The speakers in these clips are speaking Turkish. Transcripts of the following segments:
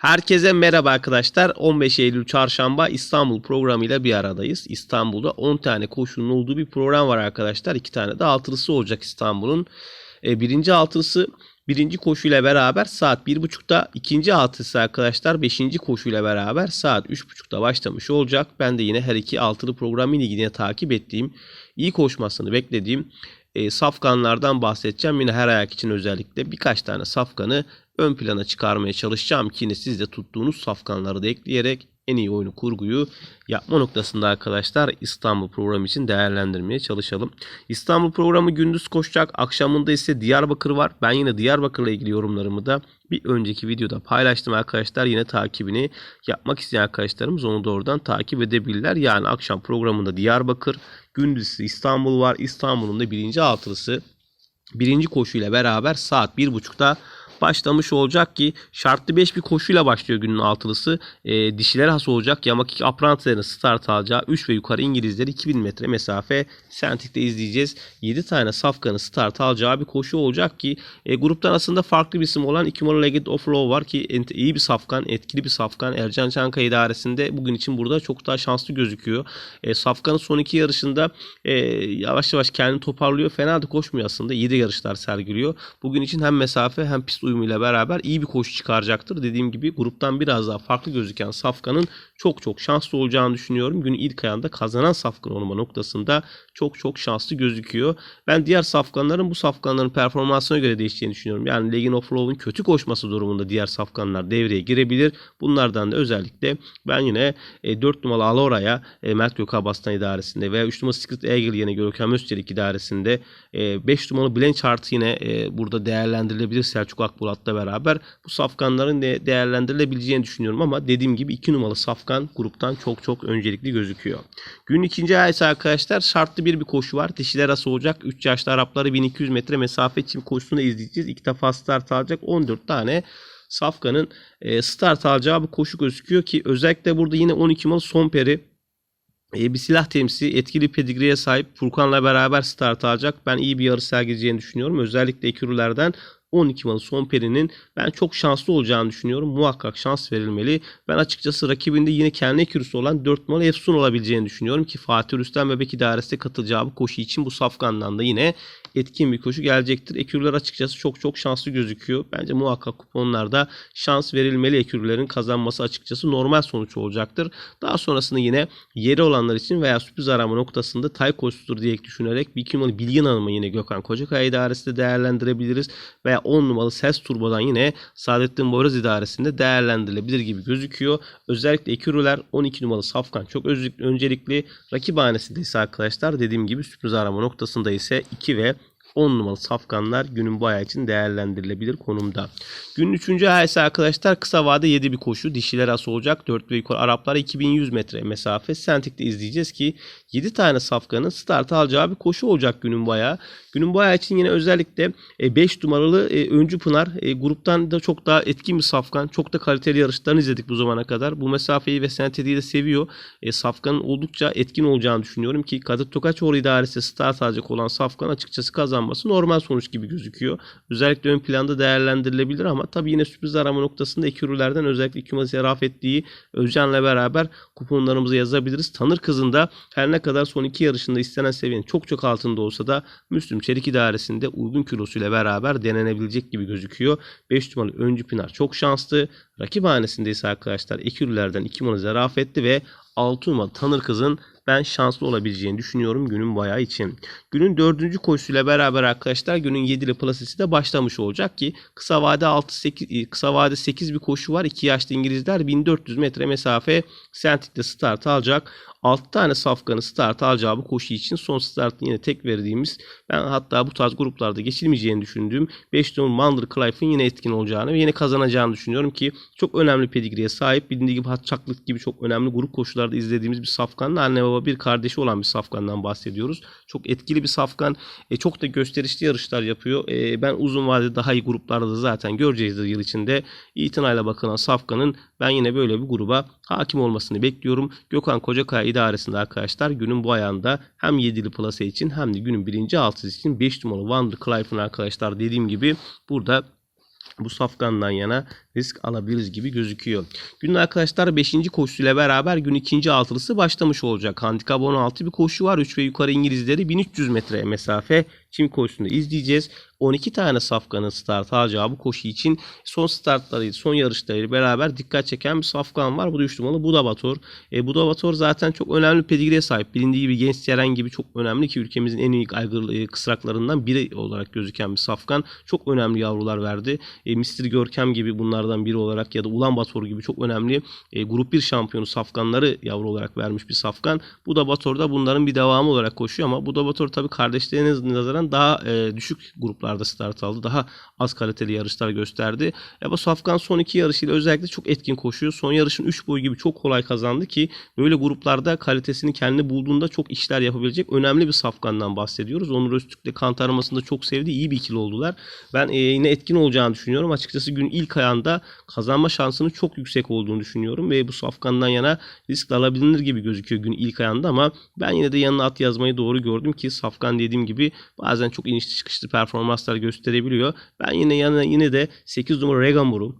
Herkese merhaba arkadaşlar. 15 Eylül Çarşamba İstanbul programıyla bir aradayız. İstanbul'da 10 tane koşunun olduğu bir program var arkadaşlar. 2 tane de altılısı olacak İstanbul'un. E, birinci altılısı birinci koşuyla beraber saat 1.30'da ikinci altılısı arkadaşlar 5. koşuyla beraber saat 3.30'da başlamış olacak. Ben de yine her iki altılı programı yine takip ettiğim, iyi koşmasını beklediğim e, safkanlardan bahsedeceğim. Yine her ayak için özellikle birkaç tane safkanı ön plana çıkarmaya çalışacağım ki yine siz de tuttuğunuz safkanları da ekleyerek en iyi oyunu kurguyu yapma noktasında arkadaşlar İstanbul programı için değerlendirmeye çalışalım. İstanbul programı gündüz koşacak. Akşamında ise Diyarbakır var. Ben yine Diyarbakır'la ilgili yorumlarımı da bir önceki videoda paylaştım arkadaşlar. Yine takibini yapmak isteyen arkadaşlarımız onu da oradan takip edebilirler. Yani akşam programında Diyarbakır, gündüz İstanbul var. İstanbul'un da birinci altılısı birinci koşuyla beraber saat 1.30'da başlamış olacak ki şartlı 5 bir koşuyla başlıyor günün altılısı. E, dişiler has olacak. Yamak Apprentice'lerin start alacağı 3 ve yukarı İngilizler 2000 metre mesafe Sentik'te izleyeceğiz. 7 tane safkanın start alacağı bir koşu olacak ki e, gruptan aslında farklı bir isim olan 2 numaralı Legend of Law var ki iyi bir safkan, etkili bir safkan. Ercan Çankaya idaresinde bugün için burada çok daha şanslı gözüküyor. E, safkanın son iki yarışında e, yavaş yavaş kendini toparlıyor. Fena da koşmuyor aslında. İyi de yarışlar sergiliyor. Bugün için hem mesafe hem pist uyumuyla beraber iyi bir koşu çıkaracaktır. Dediğim gibi gruptan biraz daha farklı gözüken Safkan'ın çok çok şanslı olacağını düşünüyorum. Günün ilk ayağında kazanan Safkan olma noktasında çok çok şanslı gözüküyor. Ben diğer Safkanların bu Safkanların performansına göre değişeceğini düşünüyorum. Yani Legend of Law'un kötü koşması durumunda diğer Safkanlar devreye girebilir. Bunlardan da özellikle ben yine e, 4 numaralı Alora'ya e, Mert Gökabastan idaresinde veya 3 numaralı Secret Eagle yine Görkem Özçelik idaresinde 5 numaralı Blanchard yine e, burada değerlendirilebilir Selçuk Akbulat'la beraber bu safkanların de değerlendirilebileceğini düşünüyorum ama dediğim gibi 2 numaralı safkan gruptan çok çok öncelikli gözüküyor. Günün ikinci ise arkadaşlar şartlı bir bir koşu var. Dişiler arası olacak. 3 yaşlı Arapları 1200 metre mesafe çim koşusunu izleyeceğiz. İlk defa start alacak 14 tane Safkan'ın e, start alacağı bir koşu gözüküyor ki özellikle burada yine 12 numaralı Somperi e, bir silah temsili etkili pedigriye sahip Furkan'la beraber start alacak. Ben iyi bir yarış sergileyeceğini düşünüyorum. Özellikle ekürülerden 12 malı son perinin ben çok şanslı olacağını düşünüyorum. Muhakkak şans verilmeli. Ben açıkçası rakibinde yine kendi ekürüsü olan 4 numaralı Efsun olabileceğini düşünüyorum ki Fatih Rüstem Bebek idaresinde katılacağı bu koşu için bu safkandan da yine etkin bir koşu gelecektir. Ekürüler açıkçası çok çok şanslı gözüküyor. Bence muhakkak kuponlarda şans verilmeli ekürülerin kazanması açıkçası normal sonuç olacaktır. Daha sonrasında yine yeri olanlar için veya sürpriz arama noktasında tay koşusudur diye düşünerek bir iki numaralı Bilgin Hanım'ı yine Gökhan Kocakaya idaresinde değerlendirebiliriz. Veya 10 numaralı Ses Turbo'dan yine Saadettin Boraz idaresinde değerlendirilebilir gibi gözüküyor. Özellikle ekürüler 12 numaralı Safkan çok öncelikli, rakip hanesinde ise arkadaşlar dediğim gibi sürpriz arama noktasında ise 2 ve 10 numaralı safkanlar günün bu ayağı için değerlendirilebilir konumda. Günün 3. ayağı arkadaşlar kısa vade 7 bir koşu. Dişiler ası olacak. 4 ve yukarı Araplara 2100 metre mesafe. Sentik'te izleyeceğiz ki 7 tane safkanın start alacağı bir koşu olacak günün bu ayağı. Günün bu ayağı için yine özellikle 5 numaralı e, Öncü Pınar e, gruptan da çok daha etkin bir safkan. Çok da kaliteli yarışlarını izledik bu zamana kadar. Bu mesafeyi ve sentetiği de seviyor. E, safkanın oldukça etkin olacağını düşünüyorum ki Kadir Tokaçoğlu idaresi start alacak olan safkan açıkçası kazanması normal sonuç gibi gözüküyor. Özellikle ön planda değerlendirilebilir ama tabii yine sürpriz arama noktasında ekürülerden özellikle Kümasi Rafetli'yi Özcan'la beraber kuponlarımızı yazabiliriz. Tanır kızında her ne kadar son iki yarışında istenen seviyenin çok çok altında olsa da Müslüm Çelik idaresinde uygun kilosuyla beraber denenebilecek gibi gözüküyor. 5 numaralı Öncü Pinar çok şanslı. Rakip hanesinde ise arkadaşlar ekürülerden 2 numaralı Zarafetli ve 6 numaralı Tanır kızın ben şanslı olabileceğini düşünüyorum günün bayağı için. Günün dördüncü koşusuyla beraber arkadaşlar günün 7'li plasesi de başlamış olacak ki kısa vade 6 8 kısa vade 8 bir koşu var. 2 yaşlı İngilizler 1400 metre mesafe Sentik'te start alacak. 6 tane safkanı start alacağı bu koşu için son startını yine tek verdiğimiz ben hatta bu tarz gruplarda geçilmeyeceğini düşündüğüm 5 numaralı Mander Clive'ın yine etkin olacağını ve yine kazanacağını düşünüyorum ki çok önemli pedigriye sahip bildiği gibi Hatçaklık gibi çok önemli grup koşularda izlediğimiz bir safkanın anne baba bir kardeşi olan bir safkandan bahsediyoruz. Çok etkili bir safkan. E, çok da gösterişli yarışlar yapıyor. E, ben uzun vadede daha iyi gruplarda da zaten göreceğiz yıl içinde. İtinayla bakılan safkanın ben yine böyle bir gruba hakim olmasını bekliyorum. Gökhan Kocakaya idaresinde arkadaşlar günün bu ayağında hem 7'li plase için hem de günün birinci altısı için 5 numaralı Wonder Clive'ın arkadaşlar dediğim gibi burada bu safkandan yana risk alabiliriz gibi gözüküyor. Günün arkadaşlar 5. koşusuyla beraber gün 2. altılısı başlamış olacak. Handikap 16 bir koşu var. 3 ve yukarı İngilizleri 1300 metre mesafe çim koşusunu izleyeceğiz. 12 tane safkanın start alacağı bu koşu için son startları, son yarışları beraber dikkat çeken bir safkan var. Bu da 3 numaralı Budabator. E, Budabator zaten çok önemli pedigre sahip. Bilindiği gibi genç Seren gibi çok önemli ki ülkemizin en iyi aygır e, kısraklarından biri olarak gözüken bir safkan. Çok önemli yavrular verdi. E, Mr. Görkem gibi bunlardan biri olarak ya da Ulan Bator gibi çok önemli e, grup 1 şampiyonu safkanları yavru olarak vermiş bir safkan. Budabator da bunların bir devamı olarak koşuyor ama Budabator tabii kardeşlerine nazaran daha e, düşük gruplarda start aldı. Daha az kaliteli yarışlar gösterdi. E, bu safkan son iki yarışıyla özellikle çok etkin koşuyor. Son yarışın 3 boyu gibi çok kolay kazandı ki böyle gruplarda kalitesini kendi bulduğunda çok işler yapabilecek önemli bir safkandan bahsediyoruz. Onur Öztürk'le kant aramasında çok sevdi. iyi bir ikili oldular. Ben e, yine etkin olacağını düşünüyorum. Açıkçası gün ilk ayağında kazanma şansının çok yüksek olduğunu düşünüyorum ve bu safkandan yana risk alabilir gibi gözüküyor gün ilk ayağında ama ben yine de yanına at yazmayı doğru gördüm ki safkan dediğim gibi bazen çok inişli çıkışlı performanslar gösterebiliyor. Ben yine yanına yine de 8 numara Regamur'u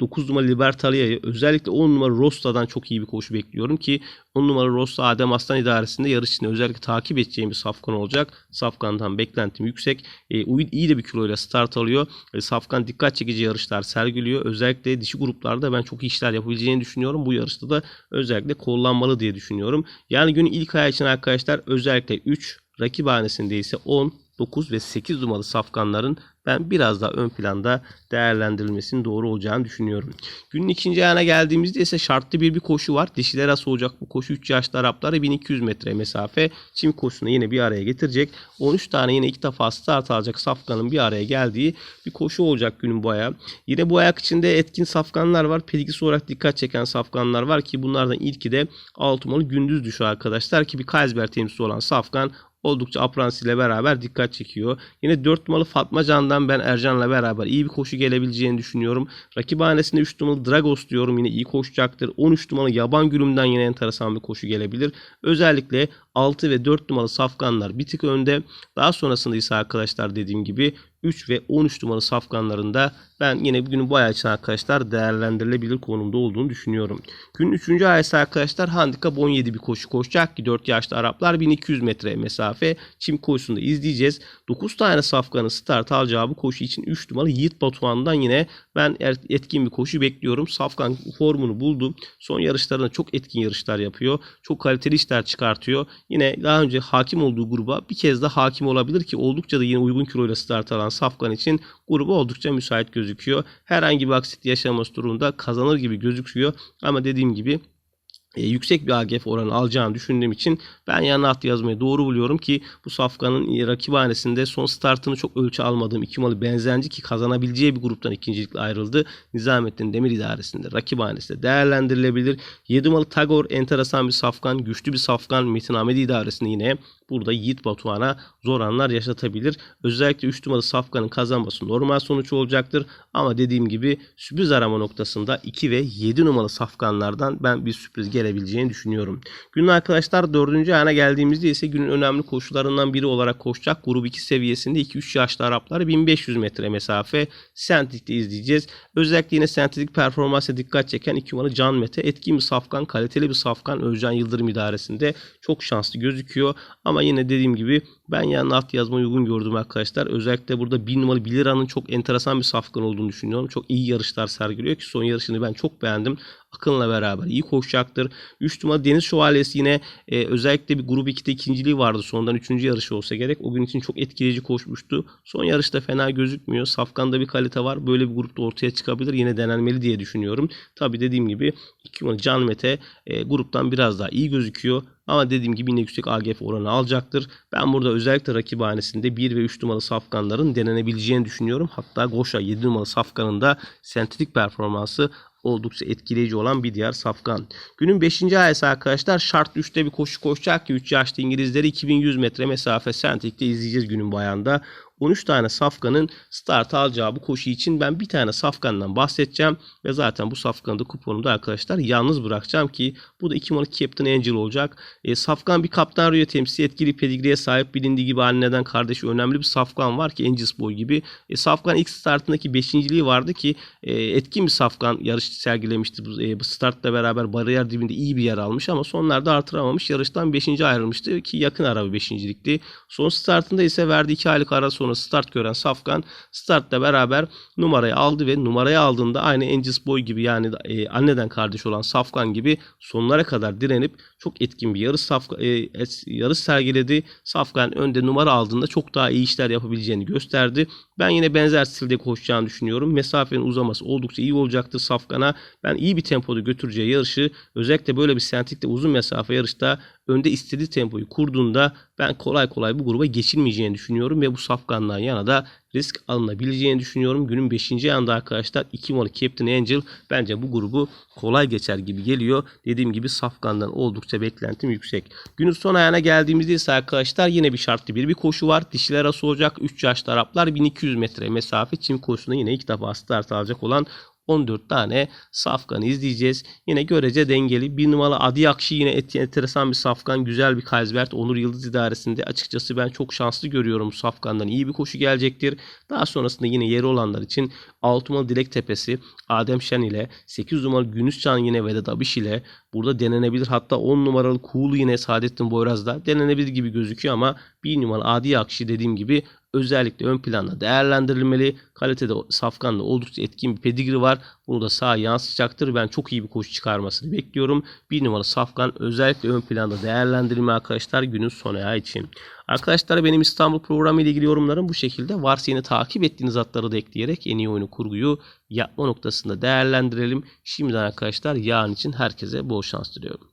9 numara Libertalia'yı özellikle 10 numara Rosta'dan çok iyi bir koşu bekliyorum ki 10 numara Rosta Adem Aslan idaresinde yarış içinde özellikle takip edeceğim bir safkan olacak. Safkan'dan beklentim yüksek. E, iyi de bir kiloyla start alıyor. E, safkan dikkat çekici yarışlar sergiliyor. Özellikle dişi gruplarda ben çok iyi işler yapabileceğini düşünüyorum. Bu yarışta da özellikle kullanmalı diye düşünüyorum. Yani günün ilk ayağı için arkadaşlar özellikle 3, rakip hanesinde ise 10, 9 ve 8 numaralı safkanların ben biraz daha ön planda değerlendirilmesinin doğru olacağını düşünüyorum. Günün ikinci ayağına geldiğimizde ise şartlı bir bir koşu var. Dişiler arası olacak bu koşu 3 yaşlı Araplara 1200 metre mesafe çim koşusunu yine bir araya getirecek. 13 tane yine iki defa start alacak safkanın bir araya geldiği bir koşu olacak günün bu ayağı. Yine bu ayak içinde etkin safkanlar var. Pedigisi olarak dikkat çeken safkanlar var ki bunlardan ilki de Altımalı gündüz düşü arkadaşlar ki bir Kaysber temsilcisi olan safkan oldukça Apransi ile beraber dikkat çekiyor. Yine 4 numaralı Fatma Can'dan ben Ercan'la beraber iyi bir koşu gelebileceğini düşünüyorum. Rakibhanesinde 3 numaralı Dragos diyorum yine iyi koşacaktır. 13 numaralı Yaban Gülüm'den yine enteresan bir koşu gelebilir. Özellikle 6 ve 4 numaralı safkanlar bir tık önde. Daha sonrasında ise arkadaşlar dediğim gibi 3 ve 13 numaralı safkanlarında ben yine bugünün bu ay için arkadaşlar değerlendirilebilir konumda olduğunu düşünüyorum. Günün 3. ayısı arkadaşlar handikap 17 bir koşu koşacak ki 4 yaşlı Araplar 1200 metre mesafe çim koşusunda izleyeceğiz. 9 tane safkanın start alacağı bu koşu için 3 numaralı Yiğit Batuhan'dan yine ben er, etkin bir koşu bekliyorum. Safkan formunu buldu. Son yarışlarında çok etkin yarışlar yapıyor. Çok kaliteli işler çıkartıyor. Yine daha önce hakim olduğu gruba bir kez daha hakim olabilir ki oldukça da yine uygun kiloyla start alan Safkan için grubu oldukça müsait gözüküyor. Herhangi bir aksilik yaşaması durumunda kazanır gibi gözüküyor. Ama dediğim gibi e, yüksek bir AGF oranı alacağını düşündüğüm için ben yanına at yazmayı doğru buluyorum ki bu safkanın e, rakibhanesinde son startını çok ölçü almadığım iki malı benzenci ki kazanabileceği bir gruptan ikincilikle ayrıldı. Nizamettin Demir idaresinde rakibhanesinde değerlendirilebilir. 7 malı Tagor enteresan bir safkan, güçlü bir safkan Metin Ahmet idaresinde yine burada Yiğit Batuhan'a zor anlar yaşatabilir. Özellikle 3 numaralı Safkan'ın kazanması normal sonuç olacaktır. Ama dediğim gibi sürpriz arama noktasında 2 ve 7 numaralı Safkanlardan ben bir sürpriz gelebileceğini düşünüyorum. Günün arkadaşlar 4. ayağına geldiğimizde ise günün önemli koşularından biri olarak koşacak. Grup 2 seviyesinde 2-3 yaşlı Arapları 1500 metre mesafe Sentik'te izleyeceğiz. Özellikle yine sentetik performansa dikkat çeken 2 numaralı Can Mete etkin bir safkan, kaliteli bir safkan Özcan Yıldırım idaresinde çok şanslı gözüküyor. Ama yine dediğim gibi ben yani alt yazmayı uygun gördüm arkadaşlar. Özellikle burada 1000 numaralı 1 liranın çok enteresan bir safkan olduğunu düşünüyorum. Çok iyi yarışlar sergiliyor ki son yarışını ben çok beğendim. Akın'la beraber iyi koşacaktır. 3 numara Deniz Şövalyesi yine e, özellikle bir grup 2'de ikinciliği vardı. Sondan 3. yarışı olsa gerek. O gün için çok etkileyici koşmuştu. Son yarışta fena gözükmüyor. Safkan'da bir kalite var. Böyle bir grupta ortaya çıkabilir. Yine denenmeli diye düşünüyorum. Tabi dediğim gibi 2 numara Can Mete e, gruptan biraz daha iyi gözüküyor. Ama dediğim gibi yine yüksek AGF oranı alacaktır. Ben burada özellikle rakibhanesinde 1 ve 3 numaralı safkanların denenebileceğini düşünüyorum. Hatta Goşa 7 numaralı safkanın da sentetik performansı oldukça etkileyici olan bir diğer safkan. Günün 5. ayası arkadaşlar şart 3'te bir koşu koşacak ki 3 yaşlı İngilizleri 2100 metre mesafe sentikte izleyeceğiz günün bu ayağında. 13 tane safkanın start alacağı bu koşu için ben bir tane safkandan bahsedeceğim. Ve zaten bu safkanı da kuponumda arkadaşlar yalnız bırakacağım ki bu da 2 numaralı Captain Angel olacak. E, safkan bir kaptan rüya temsil etkili pedigriye sahip bilindiği gibi anneden kardeşi önemli bir safkan var ki Angels Boy gibi. E, safkan ilk startındaki 5.liği vardı ki e, etkin bir safkan yarış sergilemişti. Bu, e, startla beraber bariyer dibinde iyi bir yer almış ama sonlarda artıramamış. Yarıştan 5. ayrılmıştı ki yakın araba 5.likti. Son startında ise verdiği 2 aylık ara sonra start gören Safkan startla beraber numarayı aldı ve numarayı aldığında aynı Angels Boy gibi yani e, anneden kardeş olan Safkan gibi sonlara kadar direnip çok etkin bir yarış safka, e, es- yarış sergiledi. Safkan önde numara aldığında çok daha iyi işler yapabileceğini gösterdi. Ben yine benzer stilde koşacağını düşünüyorum. Mesafenin uzaması oldukça iyi olacaktır Safkan'a. Ben iyi bir tempoda götüreceği yarışı özellikle böyle bir sentikte uzun mesafe yarışta önde istediği tempoyu kurduğunda ben kolay kolay bu gruba geçilmeyeceğini düşünüyorum ve bu Safkan'dan yana da risk alınabileceğini düşünüyorum. Günün 5. yanında arkadaşlar 2 numaralı Captain Angel bence bu grubu kolay geçer gibi geliyor. Dediğim gibi Safkan'dan oldukça beklentim yüksek. Günün son ayağına geldiğimizde ise arkadaşlar yine bir şartlı bir bir koşu var. Dişiler arası olacak 3 yaşlı Araplar 1200 metre mesafe çim koşusunda yine ilk defa start alacak olan 14 tane safkanı izleyeceğiz. Yine görece dengeli. Bir numaralı Adi Akşi yine et- enteresan bir safkan. Güzel bir Kaysbert Onur Yıldız idaresinde. Açıkçası ben çok şanslı görüyorum bu safkandan. iyi bir koşu gelecektir. Daha sonrasında yine yeri olanlar için 6 numaralı Dilek Tepesi, Adem Şen ile 8 numaralı Günüzcan yine Vedat Abiş ile burada denenebilir. Hatta 10 numaralı Kuğulu yine Saadettin Boyraz'da denenebilir gibi gözüküyor ama 1 numaralı Adi Akşi dediğim gibi özellikle ön planda değerlendirilmeli. Kalitede Safkan'da oldukça etkin bir pedigri var. Bunu da sağa yansıtacaktır. Ben çok iyi bir koşu çıkarmasını bekliyorum. Bir numaralı Safkan özellikle ön planda değerlendirilme arkadaşlar günün son ayağı için. Arkadaşlar benim İstanbul programı ile ilgili yorumlarım bu şekilde. Varsa yine takip ettiğiniz atları da ekleyerek en iyi oyunu kurguyu yapma noktasında değerlendirelim. Şimdiden arkadaşlar yarın için herkese bol şans diliyorum.